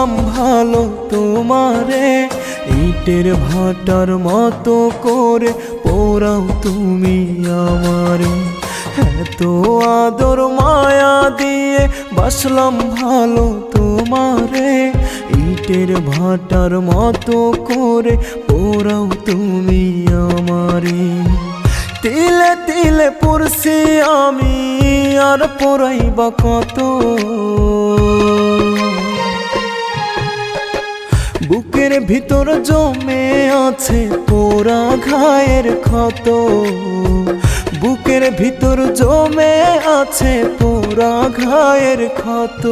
বাসলাম ভালো তোমারে, ইটের ভাটার মতো করে পোড়াও তুমি আমারে। এত আদর মায়া দিয়ে বাসলাম ভালো তোমারে, ইটের ভাটার মতো করে পোড়াও তুমি আমারে। তিলে তিলে পড়ছি আমি, আর পড়াইবা কত? বুকের ভিতর জমে আছে পোড়া ঘায়ের ক্ষত। বুকের ভিতর জমে আছে পোড়া ঘায়ের ক্ষত।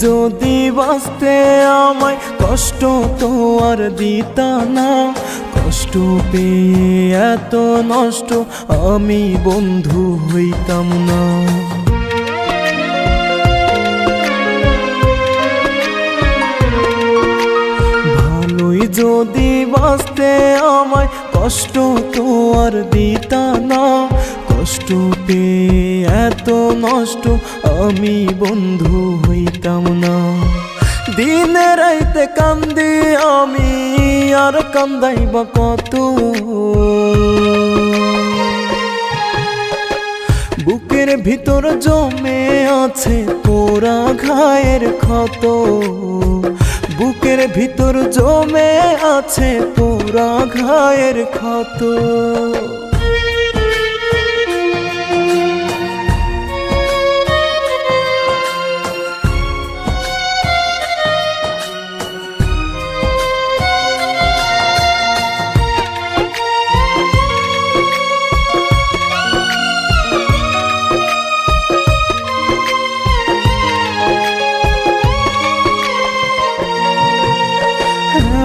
যদি বাঁচতে আমায় কষ্ট তো আর দিতা না, কষ্ট পেয়ে এত নষ্ট আমি বন্ধু হইতাম না। ভালোই যদি বাঁচতে আমায় কষ্ট তো আর দিতা না কষ্ট পেয়ে এত নষ্ট আমি বন্ধু হইতাম না। দিনে রাইতে কান্দি আমি, আর কান্দাইবা কত? বুকের ভিতর জমে আছে তোরা ঘায়ের ক্ষত। বুকের ভিতর জমে আছে তোরা ঘায়ের ক্ষত।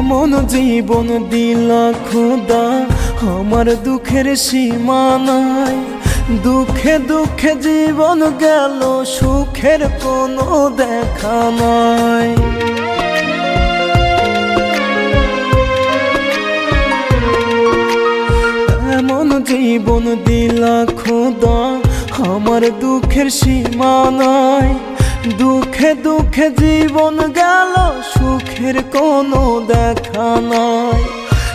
এমন জীবন দিলা খোদা, আমার দুঃখের সীমা নাই। দুঃখে দুঃখে জীবন গেল, সুখের কোনো দেখা নাই। এমন জীবন দিলা খোদা, আমার দুঃখের সীমা নাই। দুঃখে দুঃখে জীবন গেল, সুখের কোনো দেখা নাই।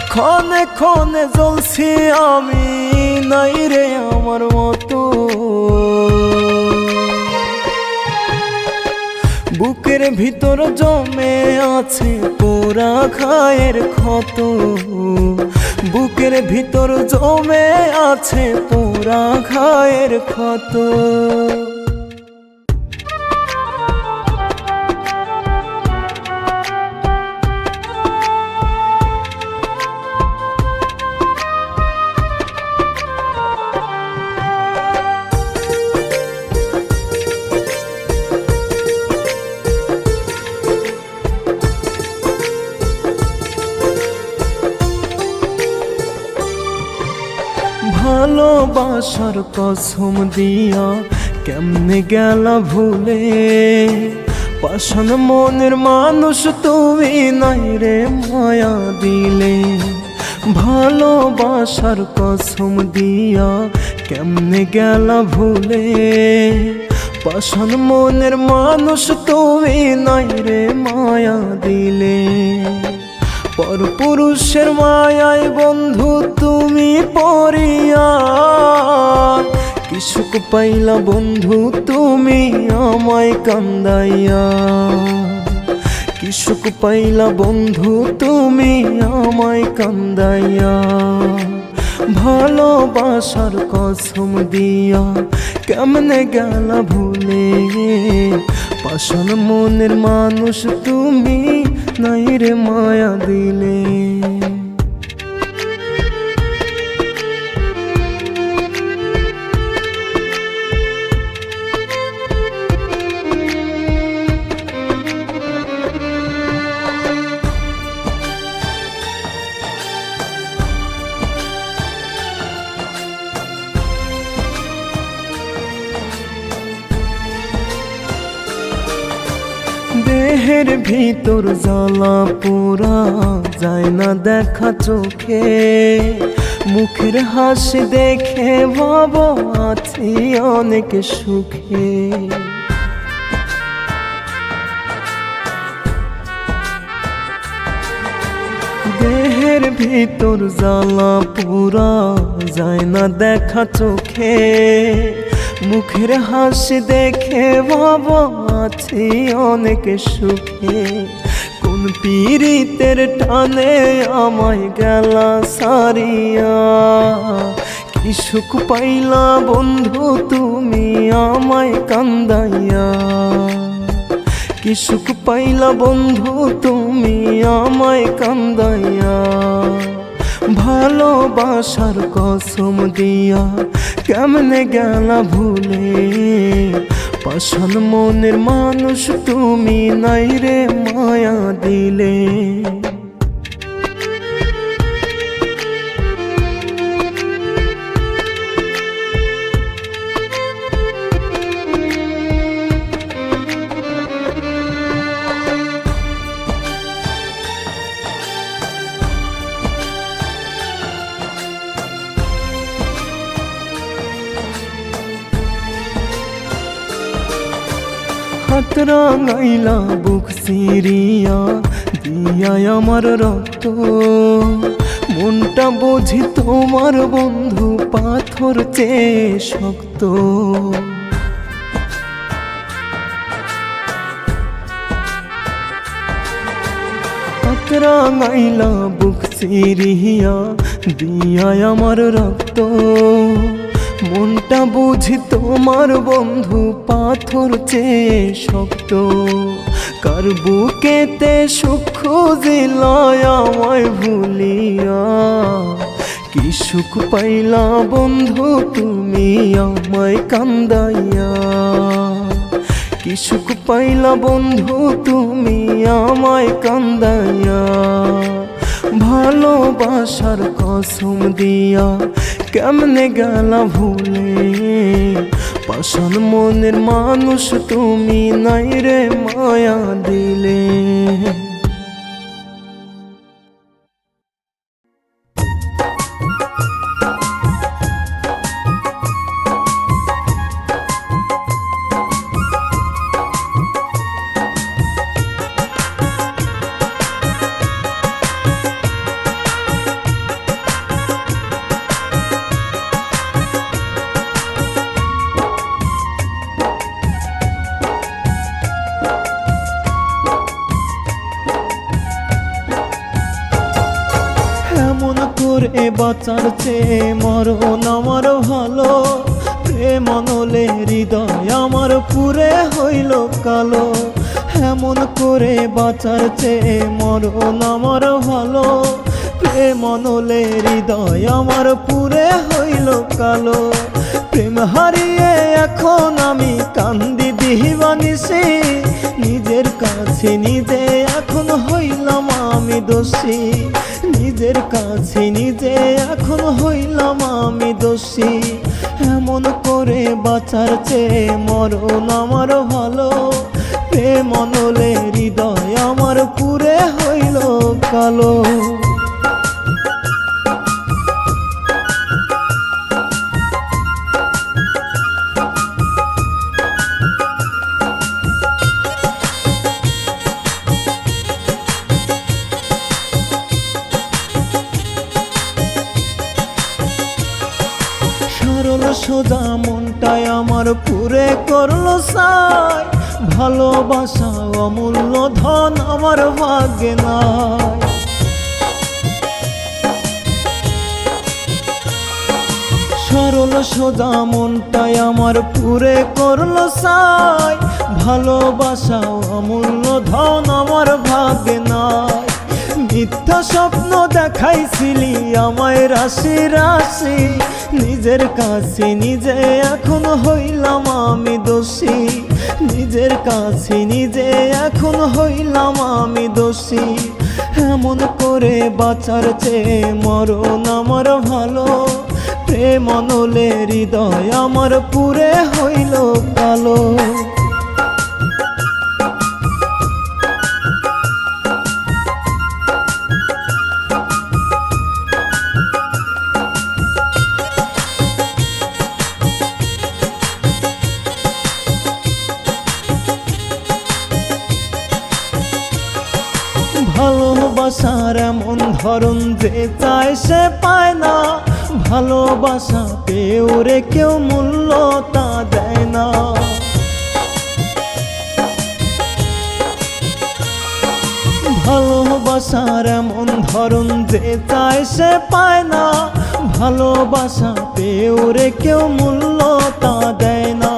ক্ষণে ক্ষণে জ্বলছি আমি, নাই রে আমার মতো। বুকের ভিতর জমে আছে পোড়া খায়ের ক্ষত। বুকের ভিতর জমে আছে পোড়া খায়ের ক্ষত। ভালোবাসার কসম দিয়া কেমনে গেল ভুলে? পাশান মনের মানুষ তুমি নাই রে মায়া দিলে। ভালোবাসার কসম দিয়া কেমনে গেল ভুলে? পাশান মনের মানুষ তুমি নাই রে মায়া দিলে। পরপুরুষের মায়ায় বন্ধু তুমি পড়িয়া। কিছুক পাইলা বন্ধু তুমি আমায় কান্দাইয়া। কিছুক পাইলা বন্ধু তুমি আমায় কান্দাইয়া। ভালোবাসার কসম দিয়া কেমনে গেল ভুলে? পাশন মনের মানুষ তুমি নাই রে মায়া দিলে। ভিতর জ্বালা পোড়া যায় না দেখা চোখে। মুখের হাসি দেখে ভাব আছি অনেক সুখে। দেহের ভিতর জ্বালা পুরা যায় না দেখা চোখে। মুখের হাসি দেখে ভাব, আছি অনেক সুখে। কোন পীড়িতের টানে আমায় গেলা সারিয়া। কি সুখ পাইলা বন্ধু তুমি আমায় কান্দাইয়া। কি সুখ পাইলা বন্ধু তুমি আমায় কান্দাইয়া। ভালোবাসার কসম দিয়া কেমনে গেলা ভুলে? পাশান মনের মানুষ তুমি নাই রে মায়া দিলে। রাঙাইলা বুক সিরিয়া দিয়া আমার রক্ত মনটা বুঝি তোমার বন্ধু পাথর চেয়ে শক্ত রাঙাইলা বুক সিরিয়া দিয়া আমার রক্ত মনটা বুঝি তোমার বন্ধু পাথর চেয়ে শক্ত। কার বুকেতে সুখ খুঁজিলায় আমায় ভুলিয়া কি সুখ পাইলা বন্ধু তুমি আমায় কান্দাইয়া। কি সুখ পাইলা বন্ধু তুমি আমায় কান্দাইয়া। ভালোবাসার কসম দিয়া কেমনে গেলা ভুলে? পাশান মনের মানুষ তুমি নাই রে মায়া দিলে। কালো এমন করে বাঁচার চেয়ে মরণ আমার ভালো। প্রেম নলে হৃদয় আমার পুরে হইল কালো। প্রেম হারিয়ে এখন আমি কান্দি দিহিবানিসি নিজের কাছে নিজে এখন হইলাম আমি দোষী। নিজের কাছে নিজে এখন হইলাম আমি দোষী। এমন করে বাঁচার চেয়ে মরণ আমার ভালো। প্রেম নলে হৃদয় আমার পুরে হইল কালো। সরল সোজা মনটাই আমার পুরে করল সাই। ভালোবাসা অমূল্য ধন আমার ভাগ্যে নাই। মিথ্যা স্বপ্ন দেখাইছিলি আমায় রাশি রাশি। নিজের কাছে নিজে এখন হইলাম আমি দোষী। নিজের কাছে নিজে এখন হইলাম আমি দোষী। এমন করে বাঁচার চেয়ে মরণ আমার ভালো। প্রেম নলে হৃদয় আমার পুরে হইল কালো। ভালোবাসার এমন ধরন যে চায় সে পায় না। ভালোবাসা পেয়েও রে কেউ মূল্য তা দেয় না। ভালোবাসার এমন ধরন যে চায় সে পায় না। ভালোবাসা পেয়েও রে কেউ মূল্য তা দেয় না।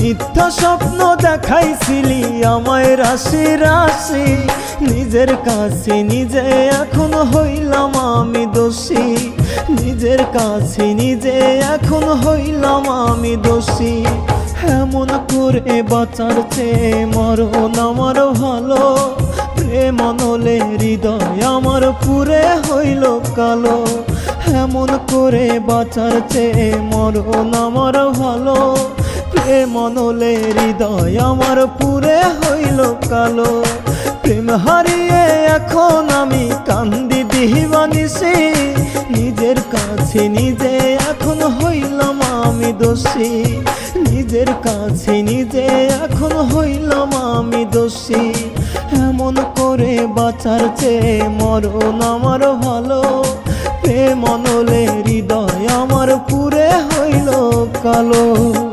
মিথ্যা স্বপ্ন দেখাইছিলি আমায় রাশি রাশি। নিজের কাছে নিজে এখন হইলাম আমি দোষী। নিজের কাছে নিজে এখন হইলাম আমি দোষী। এমন করে বাঁচার চেয়ে মরণ আমার ভালো। প্রেম নলে হৃদয় আমার পুরে হইল কালো। এমন করে বাঁচার চেয়ে মরণ আমার ভালো। প্রেম নলে হৃদয় আমার পুরে হইল কালো। প্রেম হারিয়ে এখন আমি কান্দি দিহিবানিসি নিজের কাছে নিজে এখন হইলাম আমি দোষী। নিজের কাছে নিজে এখন হইলাম আমি দোষী। এমন করে বাঁচার চেয়ে মরণ আমার ভালো। প্রেম অনলে হৃদয় আমার পুরে হইল কালো।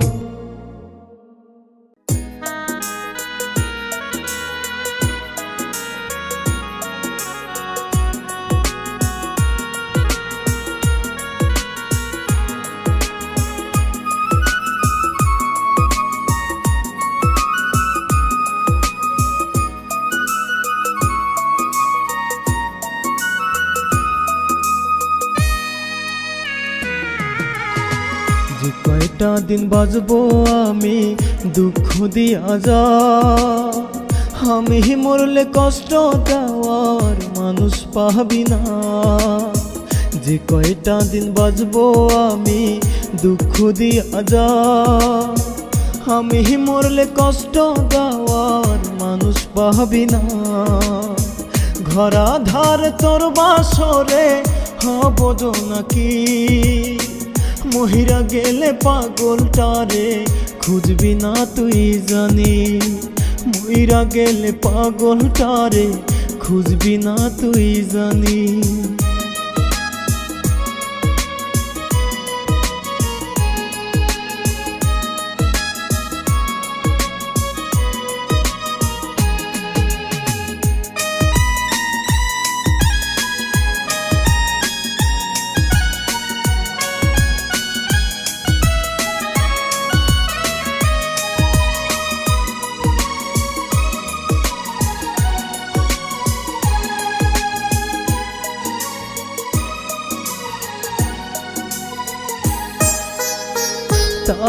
দিন বাজবো আমি দুঃখ দিয়া যা। আমি মরলে কষ্ট দেওয়ার মানুষ পাবি না। যে কয়টা দিন বাজবো আমি দুঃখ দিয়া যা। আমি মরলে কষ্ট দেওয়ার মানুষ পাবি না। ঘরা ধার তোর বাসরে হব নাকি? মহিরা গেলে পাগলটারে খুঁজবি না তুই জানি। মহিরা গেলে পাগলটারে খুঁজবি না তুই জানি।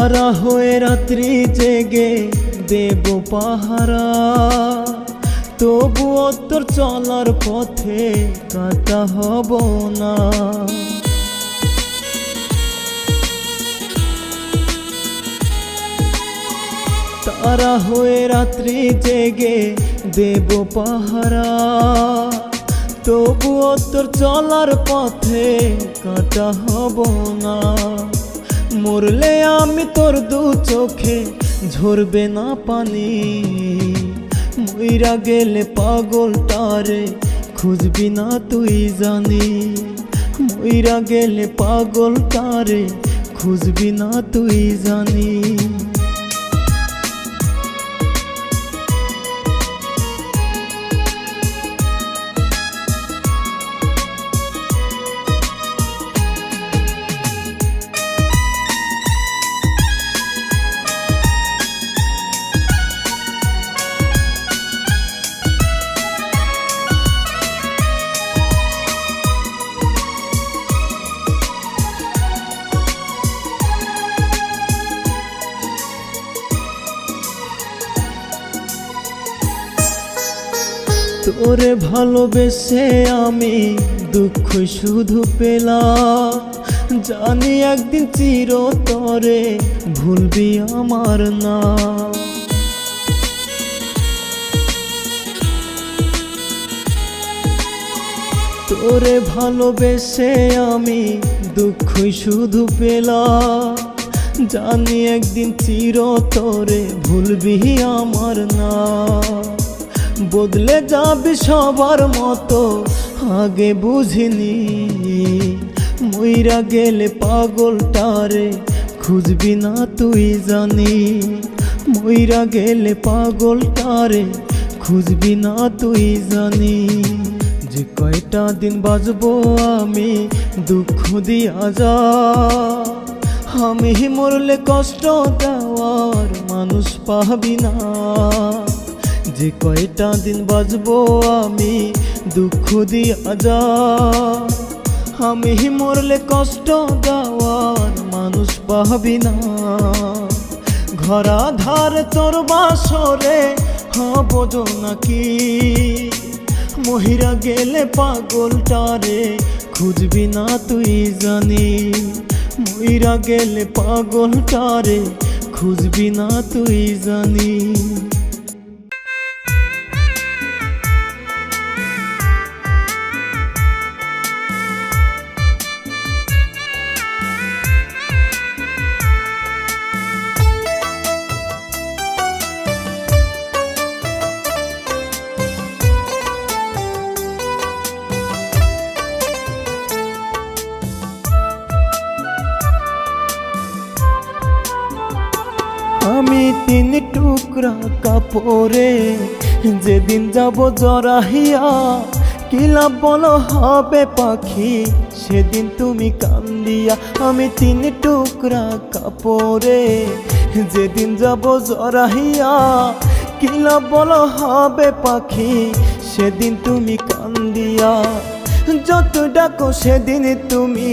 তারা হয়ে রাত্রি জেগে দেব পাহারা। তবুও তোর চলার পথে কাটা হব না। তারা হয়ে রাত্রি জেগে দেব পাহারা। তবুও তোর চলার পথে কাটা হব না। মরলে আমি তোর দু চোখে ঝরবে না পানি। মইরা গেলে পাগলটারে খুঁজবি না তুই জানি। মইরা গেলে পাগলটারে খুঁজবি না তুই জানি। তোরে ভালোবেসে আমি দুঃখ শুধু পেলাম। জানি একদিন চিরতরে ভুলবি আমার না। তোরে ভালোবেসে আমি দুঃখ শুধু পেলাম। জানি একদিন চিরতরে ভুলবি আমার না। বদলে যাবি সবার মতো। আগে বুঝিনি, মইরা গেলে পাগলটারে খুঁজবি না তুই জানি। মইরা গেলে পাগলটারে খুঁজবি না তুই জানি। যে কয়টা দিন বাজবো আমি দুঃখ দিয়া যা। আমি মরলে কষ্ট দেওয়ার মানুষ পাবি না। যে কয়টা দিন বাজবো আমি দুঃখ দিয়া যা আমি মরলে কষ্ট দেওয়ার মানুষ পাবি না। ঘরা ধার তোর বাসরে হব নাকি? মহিরা গেলে পাগলটারে খুঁজবি না তুই জানি। মহিরা গেলে পাগলটারে খুঁজবি না তুই জানি। যেদিন যাব জরাহিয়া কিলা বলো হবে পাখি? সেদিন তুমি কান্দিয়া আমি তিন টুকরা কাপড়ে। যেদিন যাব জরাহিয়া কিলা বলো হবে পাখি? সেদিন তুমি কান্দিয়া। যত ডাকো সেদিন তুমি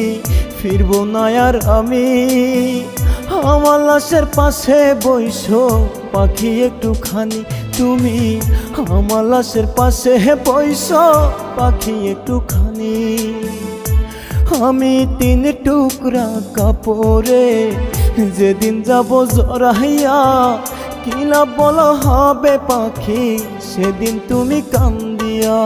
ফিরবো না আর আমি। আমার লাশের পাশে বইস পাখি একটুখানি, তুমি আমার লাশের পাশে বইস পাখি একটুখানি। আমি তিন টুকরা কাপড়ে যেদিন যাব জরাইয়া কিলা বলো হবে পাখি, সেদিন তুমি কান্দিয়া।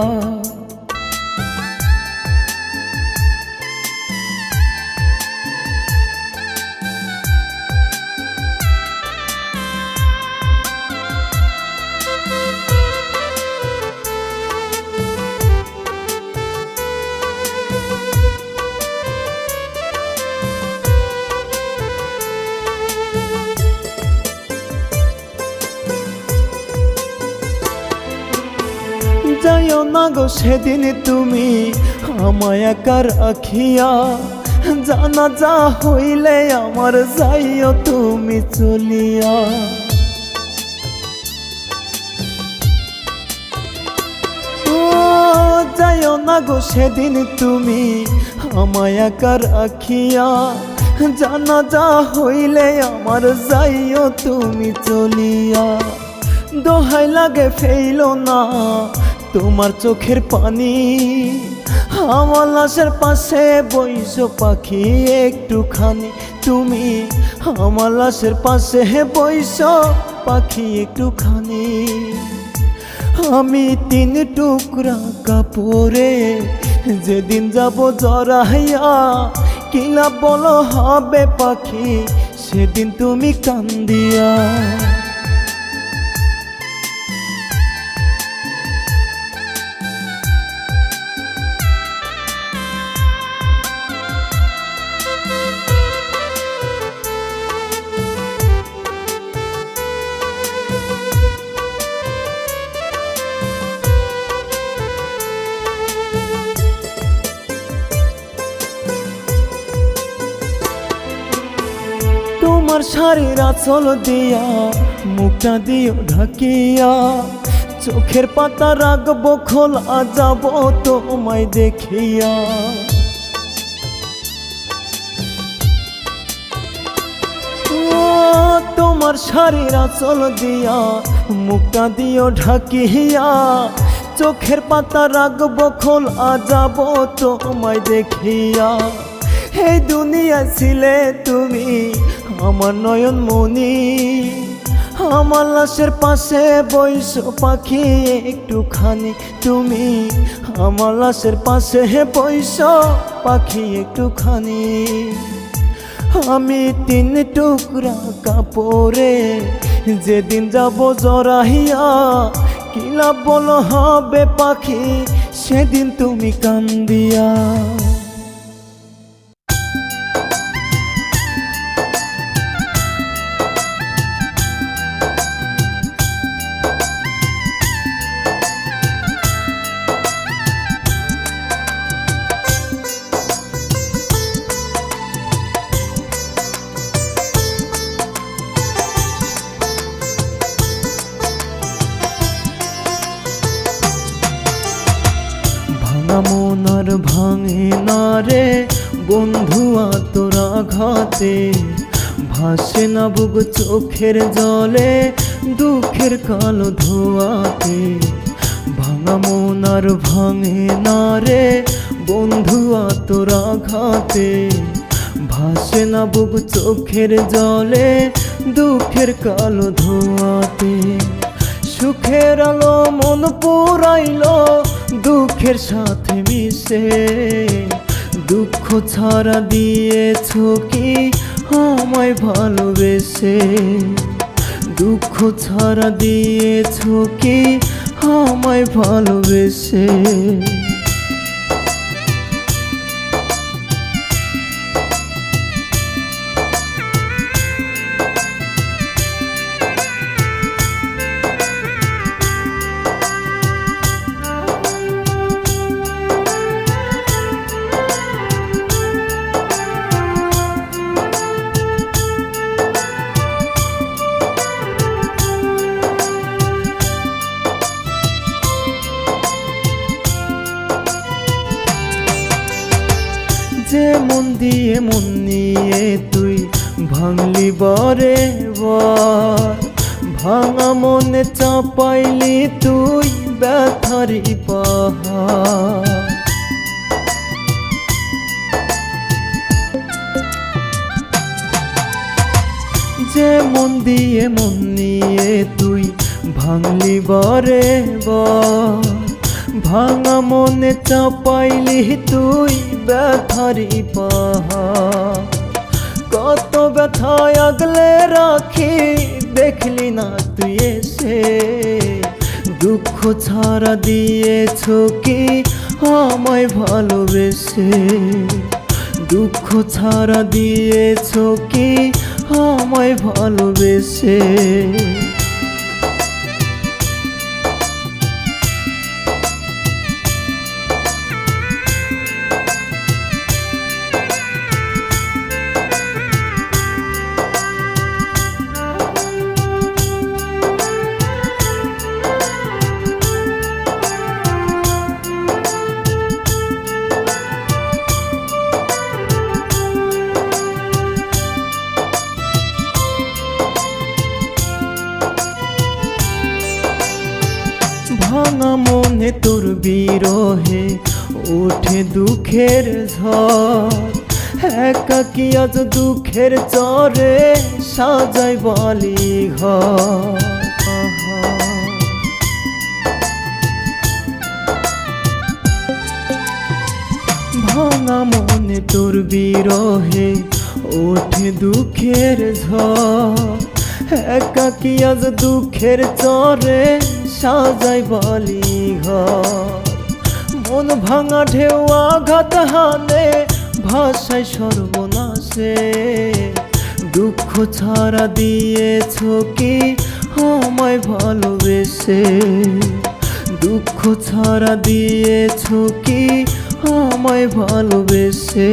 সেদিন তুমি আমায় একা রাখিয়া জানা যা হইলে আমার যাইও তুমি চলিয়া। যাইও না গো সেদিন তুমি আমায় একা রাখিয়া জানা যা হইলে আমার যাইও তুমি চলিয়া। দোহাই লাগে ফেইল না তোমার চোখের পানি, আমার লাশের পাশে বইস পাখি একটুখানি। তুমি আমার লাশের পাশে বইস পাখি একটুখানি। আমি তিন টুকরা কাপড়ে যেদিন যাব জরাইয়া কিলা বলো হবে পাখি, সেদিন তুমি কান্দিয়া। তোমার শাড়ির আঁচল দিয়া, মুখটা দিও ঢাকিয়া। চোখের পাতা রাখব খোলা, যাব তোমায় দেখিয়া। তোমার শাড়ির আঁচল দিয়া, মুখটা দিও ঢাকিয়া। চোখের পাতা রাখব খোলা, যাব তোমায় দেখিয়া। এই দুনিয়া ছিলে তুমি আমার নয়ন মনি আমার লাশের পাশে বইস পাখি, একটুখানি তুমি। আমার লাশের পাশে বইস পাখি, একটুখানি। আমি তিন টুকরা কাপড়ে যেদিন যাব জরাহিয়া কিলা বলো হবে পাখি, সেদিন তুমি কান্দিয়া। চোখের জলে, দুঃখের কালো ধোয়াতে। ভাঙা মন আর ভাঙে না রে বন্ধু তোরা ঘাতে ভাসে না বুক চোখের জলে, দুঃখের কালো ধোয়াতে। সুখের আলো মন পুরাইল, দুঃখের সাথে মিশে। দুঃখ ছাড়া দিয়েছ কি আমায় ভালোবেসে দুঃখ ছাড়া দিয়েছ কি? আমায় ভালোবেসে। ব্যথারি ছাড়া দিয়েছ কি? আমায় ভালোবেসে। দুঃখ ছাড়া দিয়েছ কি? আমায় ভালোবেসে। ভাঙা মনে তোর বিরহে, ওঠে দুঃখের ঝড়। একাকি আজ দুঃখের চরে সাজাই বালি ঘর ভাঙা মনে তোর বিরহে, ওঠে দুঃখের ঝড়। একাকি আজ দুঃখের চরে সাজাই বালি ঘর? মন ভাঙা ঢেউ আঘাত হানে, ভাষায় সর্বনাশে। দুঃখ ছাড়া দিয়েছ কি আমায় ভালোবেসে? দুঃখ ছাড়া দিয়েছ কি আমায় ভালোবেসে?